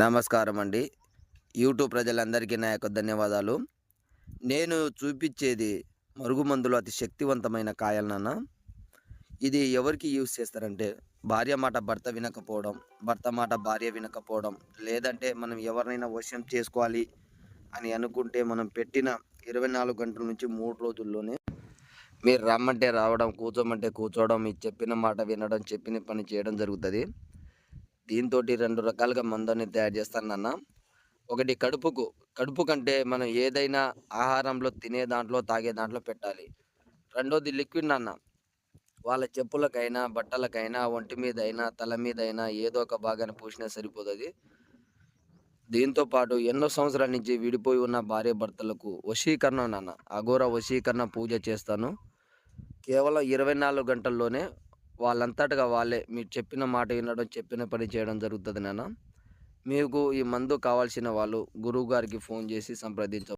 నమస్కారం అండి యూట్యూబ్ ప్రజలందరికీ నా యొక్క ధన్యవాదాలు. నేను చూపించేది మరుగుమందులు అతి శక్తివంతమైన కాయలనన్న ఇది ఎవరికి యూస్ చేస్తారంటే భార్య మాట భర్త వినకపోవడం భర్త మాట భార్య వినకపోవడం లేదంటే మనం ఎవరినైనా వశం చేసుకోవాలి అని అనుకుంటే మనం పెట్టిన ఇరవై నాలుగు గంటల నుంచి మూడు రోజుల్లోనే మీరు రమ్మంటే రావడం కూర్చోమంటే కూర్చోవడం మీరు చెప్పిన మాట వినడం చెప్పిన పని చేయడం జరుగుతుంది. దీంతో రెండు రకాలుగా మందుని తయారు చేస్తాను నాన్న. ఒకటి కడుపుకు కడుపు కంటే మనం ఏదైనా ఆహారంలో తినే దాంట్లో తాగే దాంట్లో పెట్టాలి. రెండోది లిక్విడ్ నాన్న. వాళ్ళ చెప్పులకైనా బట్టలకైనా ఒంటి మీద అయినా తల మీద అయినా ఏదో ఒక భాగాన్ని పూసినా సరిపోతుంది దీంతో పాటు ఎన్నో సంవత్సరాల నుంచి విడిపోయి ఉన్న భార్య భర్తలకు వశీకరణ నాన్న. అఘోర వశీకరణ పూజ చేస్తాను. కేవలం ఇరవై నాలుగు గంటల్లోనే వాళ్ళంతటగా వాళ్ళే మీరు చెప్పిన మాట వినడం చెప్పిన పని చేయడం జరుగుతుంది నాన్న. మీకు ఈ మందు కావాల్సిన వాళ్ళు గురువు గారికి ఫోన్ చేసి సంప్రదించ